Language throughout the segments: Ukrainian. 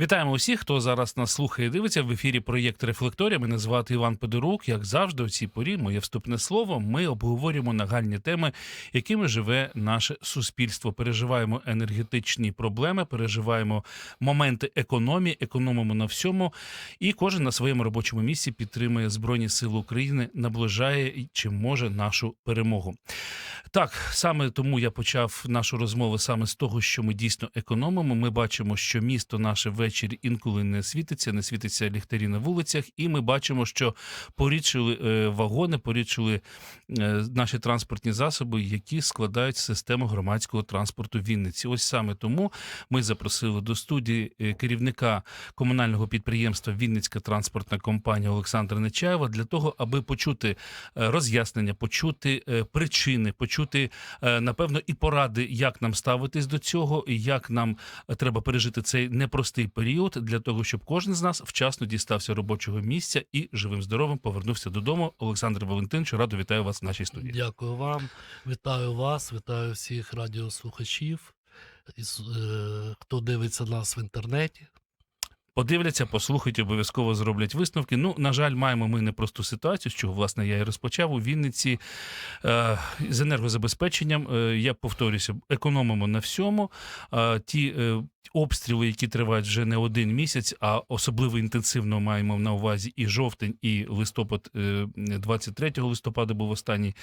Вітаємо усіх, хто зараз нас слухає і дивиться в ефірі проєкт Рефлекторія. Мене звати Іван Педорук. Як завжди, у цій порі моє вступне слово. Ми обговорюємо нагальні теми, якими живе наше суспільство. Переживаємо енергетичні проблеми, переживаємо моменти економії, економимо на всьому. І кожен на своєму робочому місці підтримує Збройні Сили України, наближає і чим може нашу перемогу. Так, саме тому я почав нашу розмову саме з того, що ми дійсно економимо. Ми бачимо, що місто наше ввечері інколи не світиться, не світиться ліхтарі на вулицях, і ми бачимо, що порідшили е, вагони, порідшили е, наші транспортні засоби, які складають систему громадського транспорту Вінниці. Ось саме тому ми запросили до студії е, керівника комунального підприємства Вінницька транспортна компанія Олександра Нечаєва для того, аби почути роз'яснення, почути причини, почути е, напевно і поради, як нам ставитись до цього, і як нам е, треба пережити цей непростий період для того, щоб кожен з нас вчасно дістався робочого місця і живим здоровим повернувся додому. Олександр Валентинович, радо вітаю вас в нашій студії. Дякую вам, вітаю вас, вітаю всіх радіослухачів, е, хто дивиться нас в інтернеті. Подивляться, послухають, обов'язково зроблять висновки. Ну, на жаль, маємо ми непросту ситуацію, з чого власне я і розпочав у Вінниці е, з енергозабезпеченням. Е, я повторюся, економимо на всьому. Е, ті е, обстріли, які тривають вже не один місяць, а особливо інтенсивно маємо на увазі і жовтень, і листопад, е, 23 листопада був останній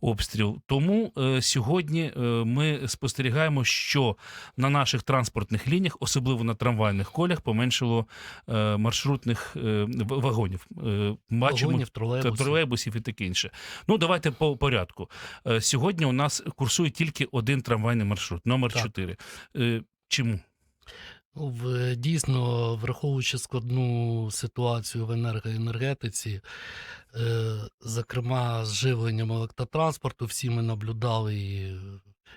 обстріл. Тому е, сьогодні е, ми спостерігаємо, що на наших транспортних лініях, особливо на трамвайних колях, поменшило е, маршрутних е, вагонів. Е, бачимо Вагонів, тролейбусів. тролейбусів і таке інше. Ну, давайте по порядку. Сьогодні у нас курсує тільки один трамвайний маршрут, номер Так. 4. Е, Чому? Ну, В, дійсно, враховуючи складну ситуацію в енергоенергетиці, зокрема з живленням електротранспорту, всі ми наблюдали і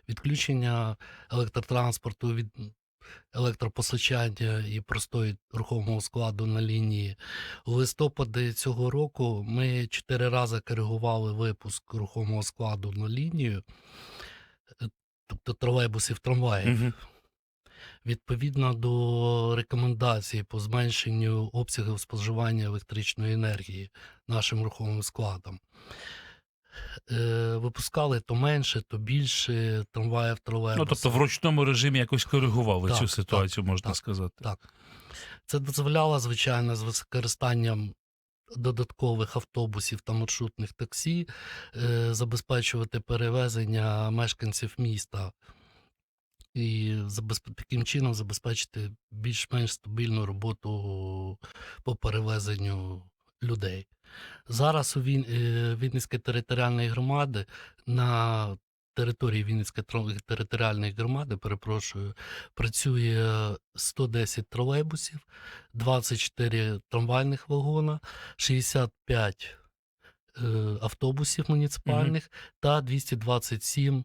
відключення електротранспорту від електропостачання і простої рухомого складу на лінії. У листопаді цього року ми чотири рази коригували випуск рухомого складу на лінію, е, тобто тролейбусів, трамваїв. Мгм. Відповідно до рекомендацій по зменшенню обсягів споживання електричної енергії нашим рухомим складом. Е, випускали то менше, то більше трамваїв, тролейбусів. Ну, тобто в ручному режимі якось коригували Так, цю так, ситуацію, можна так, сказати. Так. Це дозволяло, звичайно, з використанням додаткових автобусів та маршрутних таксі е, забезпечувати перевезення мешканців міста і таким чином забезпечити більш-менш стабільну роботу по перевезенню людей. Зараз у Він... е, Вінницької територіальної громади на території Вінницької територіальної громади, перепрошую, працює 110 тролейбусів, 24 трамвайних вагона, 65 е, автобусів муніципальних та 227 е,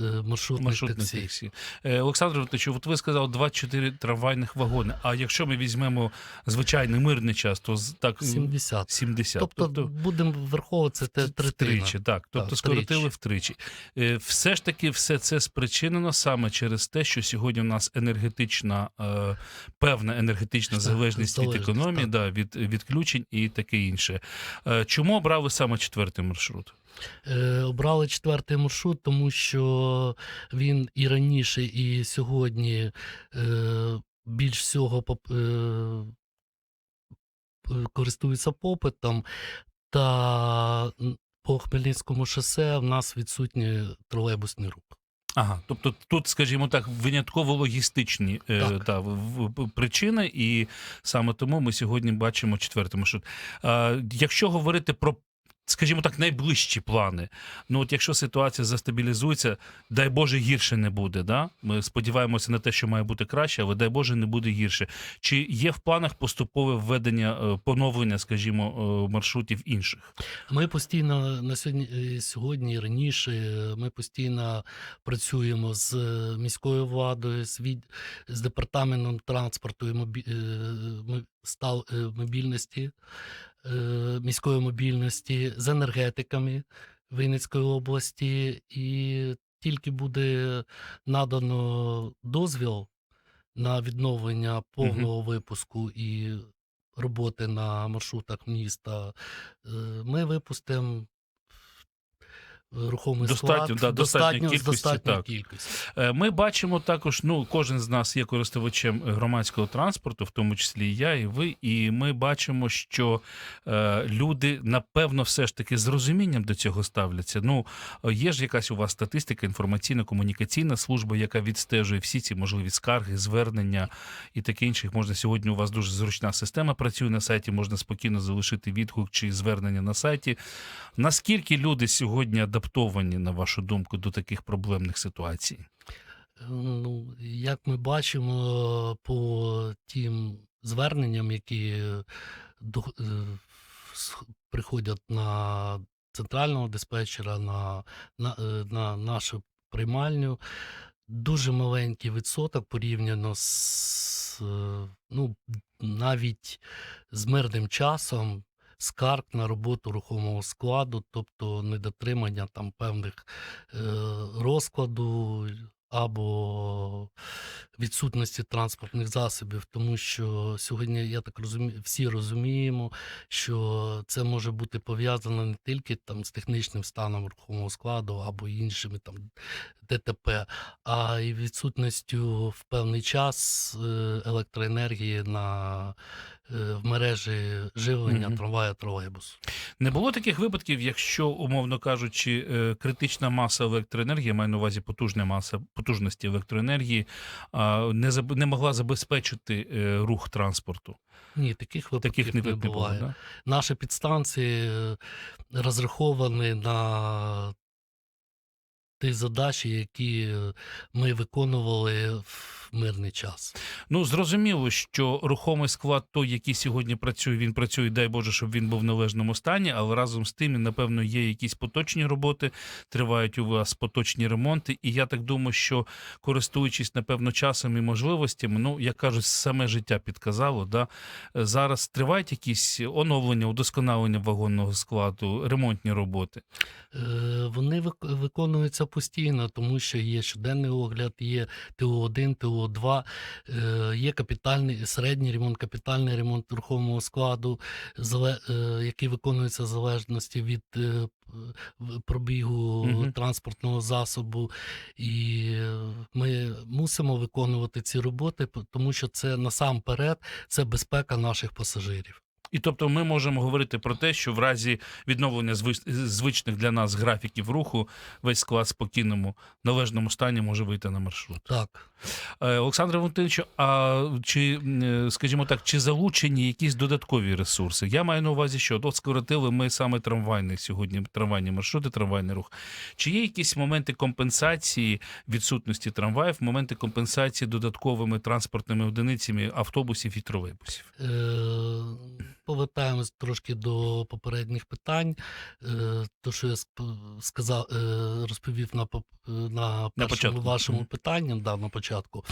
маршрутних, Маршрутних таксі. таксі. Е, Олександр Валентинович, от ви сказали 24 трамвайних вагони. А якщо ми візьмемо звичайний мирний час, то так 70. 70. Тобто, будемо враховувати це. Втричі, так. Тобто Так, скоротили втричі. втричі. Е, Все ж таки, все це спричинено саме через те, що сьогодні у нас енергетична, е, певна енергетична Так, залежність від економії, так. да, від відключень і таке інше. Е, Чому обрали саме четвертий маршрут? Е, обрали четвертий маршрут, тому що він і раніше, і сьогодні е, більш всього е, користується попитом. Та по Хмельницькому шосе в нас відсутній тролейбусний рух. Ага, тобто тут, скажімо так, винятково логістичні е, та, в- в- причини, і саме тому ми сьогодні бачимо четвертий маршрут. Е, якщо говорити про скажімо так, найближчі плани. Ну, от якщо ситуація застабілізується, дай Боже, гірше не буде. Да? Ми сподіваємося на те, що має бути краще, але дай Боже, не буде гірше. Чи є в планах поступове введення, е, поновлення, скажімо, е, маршрутів інших? Ми постійно на сьогодні, е, сьогодні раніше ми постійно працюємо з міською владою, з, від, з департаментом транспорту і мобі, стал, мобільності, міської мобільності, з енергетиками Вінницької області, і тільки буде надано дозвіл на відновлення повного випуску і роботи на маршрутах міста, е, ми випустимо рухомий Достатньо, склад да, достатньо достатньо, кількості, достатньою так. кількістю. Е, Ми бачимо також, ну кожен з нас є користувачем громадського транспорту, в тому числі і я, і ви. І ми бачимо, що е, люди напевно все ж таки з розумінням до цього ставляться. Ну є ж якась у вас статистика, інформаційно-комунікаційна служба, яка відстежує всі ці можливі скарги, звернення і таке інше. Можна сьогодні. У вас дуже зручна система працює на сайті. Можна спокійно залишити відгук чи звернення на сайті. Наскільки люди сьогодні адаптовані, на вашу думку, до таких проблемних ситуацій? Ну, як ми бачимо по тим зверненням, які е, приходять на центрального диспетчера, на, на, е, на нашу приймальню, дуже маленький відсоток порівняно з е, ну, навіть з мирним часом. Скарг на роботу рухомого складу, тобто недотримання там певних е, розкладу або відсутності транспортних засобів, тому що сьогодні, я так розумію, всі розуміємо, що це може бути пов'язано не тільки там з технічним станом рухомого складу або іншими там ДТП, а й відсутністю в певний час е, електроенергії на е, в мережі живлення Мгм. трамвая тролейбусу. Не було таких випадків, якщо, умовно кажучи, е, критична маса електроенергії, маю на увазі потужна маса потужності електроенергії, не заб- не могла забезпечити е, рух транспорту. Ні, таких випадків Таких не, не, не було. буває. Да? Наші підстанції е, розраховані на ті задачі, які ми виконували в мирний час. Ну зрозуміло, що рухомий склад, той, який сьогодні працює, він працює, дай Боже, щоб він був в належному стані, але разом з тим, напевно, є якісь поточні роботи, тривають у вас поточні ремонти. І я так думаю, що користуючись, напевно, часом і можливостями, ну як кажуть, саме життя підказало. Да? е, Зараз тривають якісь оновлення, удосконалення вагонного складу, ремонтні роботи. Е, Вони виконуються постійно, тому що є щоденний огляд, є ТО-1, ТО-2, е, є капітальний середній ремонт, капітальний ремонт рухомого складу, е, який виконується в залежності від е, пробігу Мгм. транспортного засобу. І ми мусимо виконувати ці роботи, тому що це насамперед це безпека наших пасажирів. І тобто ми можемо говорити про те, що в разі відновлення звич- звичних для нас графіків руху весь склад спокійному належному стані може вийти на маршрут. Так. Е, Олександре Валентиновичу, а чи, е, скажімо так, чи залучені якісь додаткові ресурси? Я маю на увазі, що от скоротили ми саме трамвайний сьогодні, трамвайні маршрути, трамвайний рух. Чи є якісь моменти компенсації відсутності трамваїв, моменти компенсації додатковими транспортними одиницями автобусів і тролейбусів? Повертаємось трошки до попередніх питань. Е, То, що я сказав, е, розповів на, е, на першому початку. вашому Мгм. питанні, да, на початку,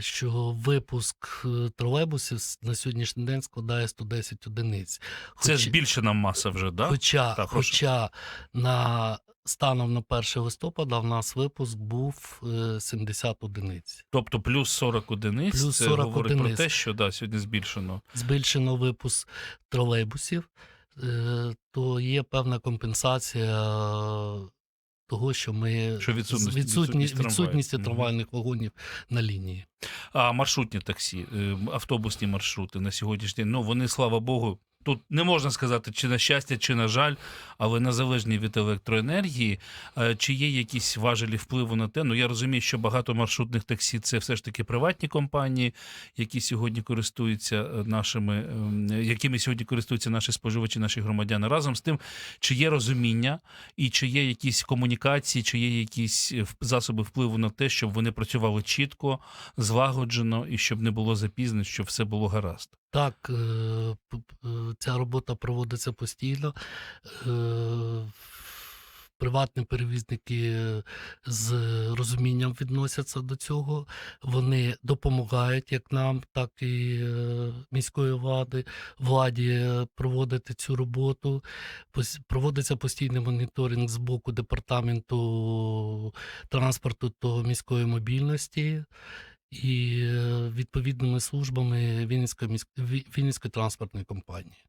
що випуск тролейбусів на сьогоднішній день складає 110 одиниць. Це Хоч- збільшена маса вже, да? Хоча, Так, хоча на станом на 1 листопада в нас випуск був е, 70 одиниць. Тобто плюс 40 одиниць. Плюс це 40 говорить про те, що да, сьогодні збільшено. збільшено випуск тролейбусів, е, то є певна компенсація того, що ми Що відсутність- відсутність відсутність, Мгм. трамвайних вагонів на лінії. А маршрутні таксі, е, автобусні маршрути на сьогоднішній день, ну вони, слава Богу, тут не можна сказати, чи на щастя, чи на жаль, але незалежні від електроенергії. Е, Чи є якісь важелі впливу на те? Ну я розумію, що багато маршрутних таксі це все ж таки приватні компанії, які сьогодні користуються е, нашими, ем, якими сьогодні користуються наші споживачі, наші громадяни. Разом з тим, чи є розуміння і чи є якісь комунікації, чи є якісь е, засоби впливу на те, щоб вони працювали чітко, злагоджено і щоб не було запізнень, щоб все було гаразд. Так, е, е, ця робота проводиться постійно. Е, Приватні перевізники з розумінням відносяться до цього. Вони допомагають як нам, так і міської влади, владі проводити цю роботу. Проводиться постійний моніторинг з боку департаменту транспорту та міської мобільності і е, відповідними службами Вінницької міськ... Вінницької транспортної компанії.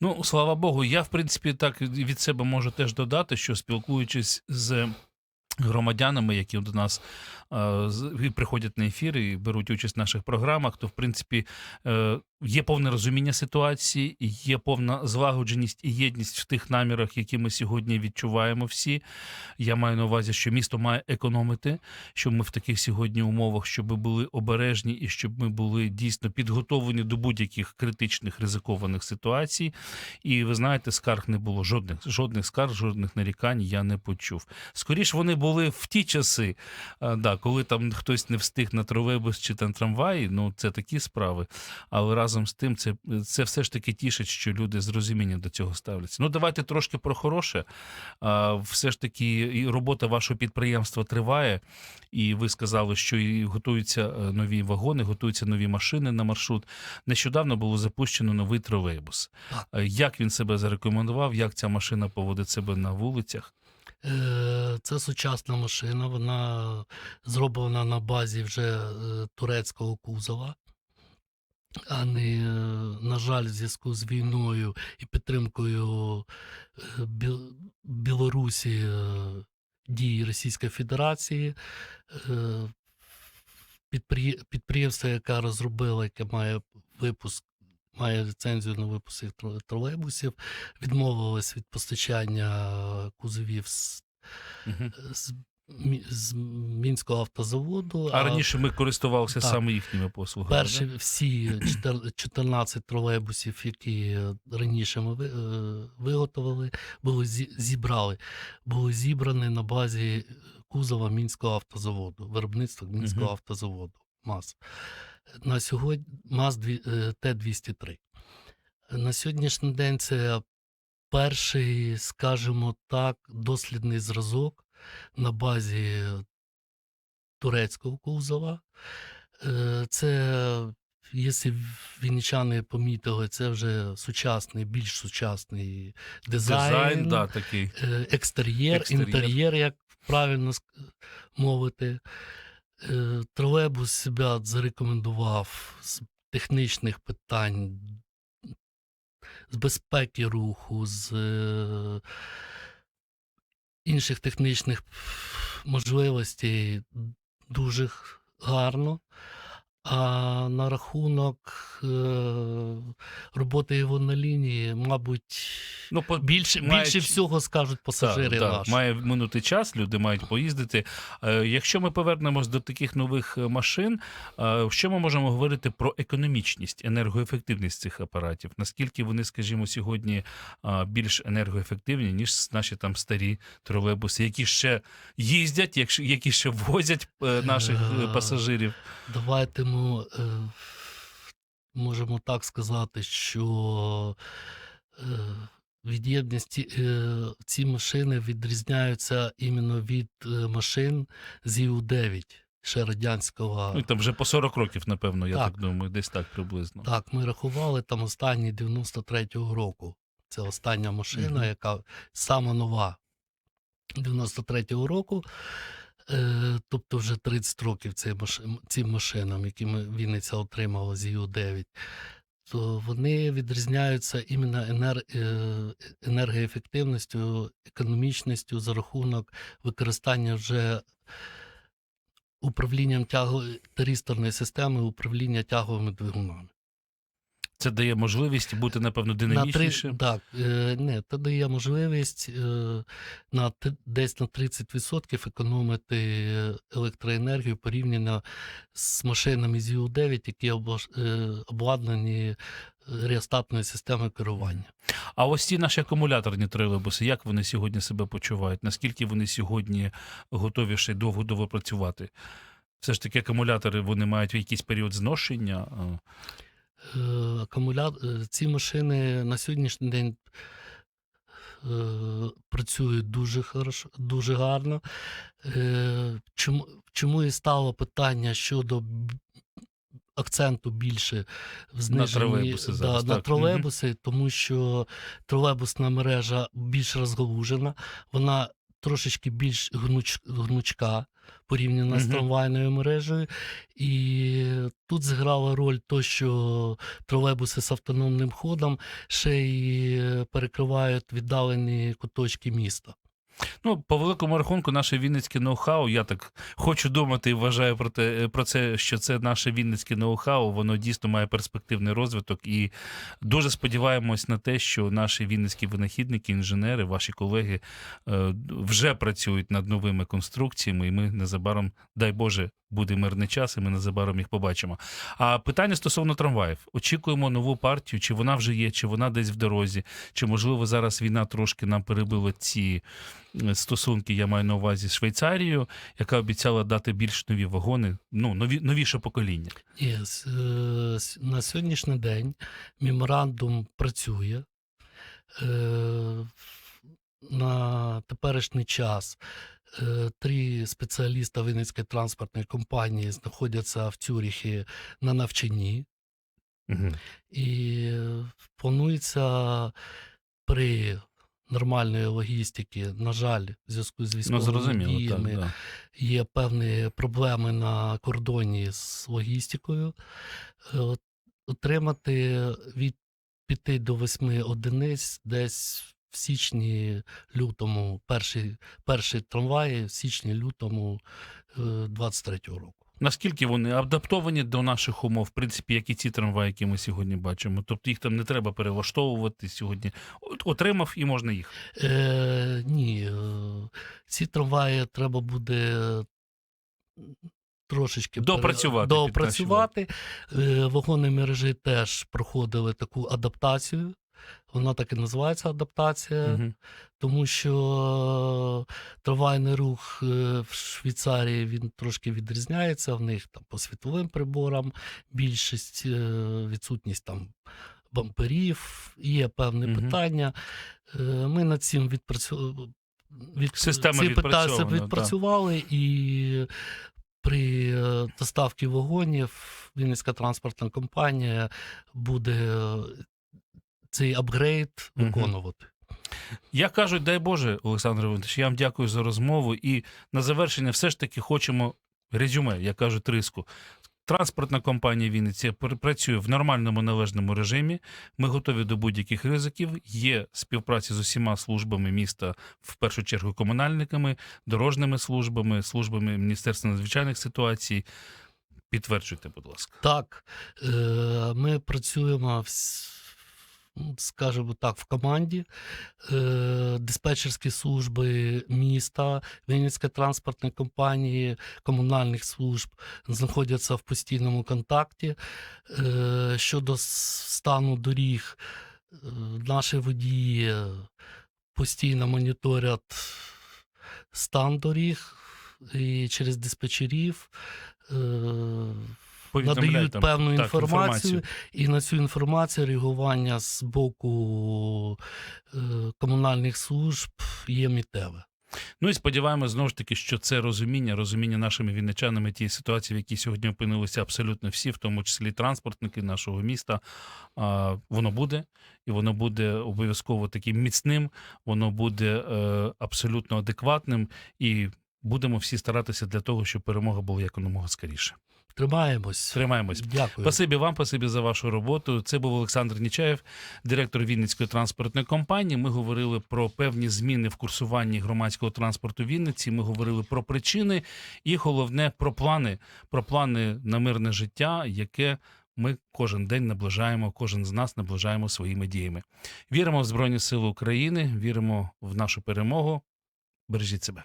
Ну, слава Богу, я в принципі так від себе можу теж додати, що спілкуючись з громадянами, які до нас е, приходять на ефір і беруть участь в наших програмах, то в принципі е, є повне розуміння ситуації, є повна злагодженість і єдність в тих намірах, які ми сьогодні відчуваємо всі. Я маю на увазі, що місто має економити, щоб ми в таких сьогодні умовах, щоб ми були обережні і щоб ми були дійсно підготовлені до будь-яких критичних ризикованих ситуацій. І ви знаєте, скарг не було жодних, жодних скарг, жодних нарікань я не почув. Скоріш вони були в ті часи, а, да, коли там хтось не встиг на тролейбус чи там трамваї. Ну це такі справи. Але разом з тим, це, це все ж таки тішить, що люди з розумінням до цього ставляться. Ну давайте трошки про хороше. Все ж таки, робота вашого підприємства триває, і ви сказали, що і готуються е, нові вагони, готуються нові машини на маршрут. Нещодавно було запущено новий тролейбус. Е, Як він себе зарекомендував? Як ця машина поводить себе на вулицях? Е, Це сучасна машина, вона зроблена на базі вже турецького кузова. А не, е, на жаль, в зв'язку з війною і підтримкою е, Білорусі е, дій Російської Федерації. Підприємство, яке розробило, яке має випуск, має ліцензію на випуск тролейбусів, відмовилось від постачання кузовів з, Мгм. з, з Мінського автозаводу. А раніше ми користувалися Так. саме їхніми послугами. Перші да? всі 14 тролейбусів, які раніше ми е, виготовили, були зібрали, були зібрані на базі кузова Мінського автозаводу, виробництва Мінського Мгм. автозаводу МАЗ. На сьогодні МАЗ е, Т-203. На сьогоднішній день це перший, скажімо так, дослідний зразок на базі турецького кузова. Е, Це, якщо вінничани помітили, це вже сучасний, більш сучасний дизайн, Дизайн, да, такий. е, екстер'єр, Екстер'єр. інтер'єр, як правильно мовити. Е, Тролейбус себе зарекомендував з технічних питань, з безпеки руху, з інших технічних можливостей дуже гарно. А на рахунок е, роботи його на лінії, мабуть, Ну, по, більше, має більше всього скажуть пасажири Так, так, наші. має минути час, люди мають поїздити. Е, Якщо ми повернемось до таких нових е, машин, що ми можемо говорити про економічність, енергоефективність цих апаратів? Наскільки вони, скажімо, сьогодні більш енергоефективні, ніж наші там старі тролейбуси, які ще їздять, які ще возять наших пасажирів? Давайте ми е, можемо так сказати, що е, від'ємності е, ці машини відрізняються іменно від е, машин з ІУ-9, ще радянського. Ну, там вже по 40 років, напевно, я так, Так. думаю, десь так приблизно. Так, ми рахували там останні 93-го року. Це остання машина, Мгм. яка сама нова 93-го року. Е, тобто вже 30 років цим машинам, які Вінниця отримала з Ю-9, то вони відрізняються іменно енер... е, енергоефективністю, економічністю за рахунок використання вже управлінням тяго... тристорної системи управління тяговими двигунами. Це дає можливість бути, напевно, На три, так, е, не, це дає можливість е, на, десь на 30% економити електроенергію порівняно з машинами ЗІУ-9, які е, обладнані е, реостатною системою керування. А ось ці наші акумуляторні тролейбуси, як вони сьогодні себе почувають? Наскільки вони сьогодні готові ще довго довго працювати? Все ж таки, акумулятори вони мають якийсь період зношення. Е, акумуля... е, Ці машини на сьогоднішній день е, працюють дуже хорошо, дуже гарно. Чому, чому і стало питання щодо акценту більше в зниженні тролейбуси зараз, да, на тролейбуси, тому що тролейбусна мережа більш розгалужена, вона трошечки більш гнуч, гнучка порівняно з трамвайною мережею. І тут зіграла роль то, що тролейбуси з автономним ходом ще й перекривають віддалені куточки міста. Ну, по великому рахунку, наше вінницьке ноу-хау, я так хочу думати і вважаю про те про це, що це наше вінницьке ноу-хау, воно дійсно має перспективний розвиток. І дуже сподіваємось на те, що наші вінницькі винахідники, інженери, ваші колеги е, вже працюють над новими конструкціями, і ми незабаром, дай Боже, буде мирний час, і ми незабаром їх побачимо. А питання стосовно трамваїв: очікуємо нову партію, чи вона вже є, чи вона десь в дорозі, чи можливо зараз війна трошки нам перебила ці е, стосунки, я маю на увазі з Швейцарією, яка обіцяла дати більш нові вагони, ну нові новіше покоління. Ні, с- е, на сьогоднішній день меморандум працює. Е, На теперішній час е, три спеціаліста Вінницької транспортної компанії знаходяться в Цюріхі на навчанні. Угу. І е, планується при нормальної логістики, на жаль, в зв'язку з Ну, військовими зрозуміло, так. Да. є певні проблеми на кордоні з логістикою. Е, Отримати від 5 до 8 одиниць десь в січні, лютому, перші, перші трамваї в січні, лютому 23-го року. Наскільки вони адаптовані до наших умов, в принципі, як і ці трамваї, які ми сьогодні бачимо. Тобто їх там не треба перелаштовувати сьогодні. От, отримав і можна їхати. Е, ні, е, ці трамваї треба буде трошечки пере- Допрацювати. Е, Вагони мережі теж проходили таку адаптацію. Вона так і називається адаптація, Угу. тому що трамвайний рух е, в Швейцарії він трошки відрізняється. В них там по світловим приборам більшість, е, відсутність там бамперів, є певні Мгм. питання. Е, Ми над цим відпрацю... від... Система ці питання відпрацьована, да. відпрацювали і. При е, доставці вагонів Вінницька транспортна компанія буде е, цей апгрейд виконувати. Я кажу, дай Боже, Олександр Іванович, я вам дякую за розмову. І на завершення все ж таки хочемо резюме, я кажу, триску. Транспортна компанія Вінниця пр- працює в нормальному належному режимі. Ми готові до будь-яких ризиків. Є співпраця з усіма службами міста, в першу чергу комунальниками, дорожніми службами, службами Міністерства надзвичайних ситуацій. Підтверджуйте, будь ласка. Так, е, ми працюємо, ну, скажімо так, в команді. Е, Диспетчерські служби міста, Вінницька транспортна компанії, комунальних служб знаходяться в постійному контакті. Е, Щодо стану доріг, е, наші водії постійно моніторять стан доріг і через диспетчерів. Надають там, певну так, інформацію, і на цю інформацію реагування з боку е, комунальних служб є мітеве. Ну і сподіваємося знову ж таки, що це розуміння, розуміння нашими вінничанами тієї ситуації, в якій сьогодні опинилися абсолютно всі, в тому числі транспортники нашого міста. Воно буде, і воно буде обов'язково таким міцним, воно буде е, абсолютно адекватним, і будемо всі старатися для того, щоб перемога була якомога скоріше. Тримаємось. Тримаємось. Дякую. Спасибі вам, спасибі за вашу роботу. Це був Олександр Нічаєв, директор Вінницької транспортної компанії. Ми говорили про певні зміни в курсуванні громадського транспорту Вінниці. Ми говорили про причини і головне про плани, про плани на мирне життя, яке ми кожен день наближаємо, кожен з нас наближаємо своїми діями. Віримо в Збройні Сили України, віримо в нашу перемогу. Бережіть себе.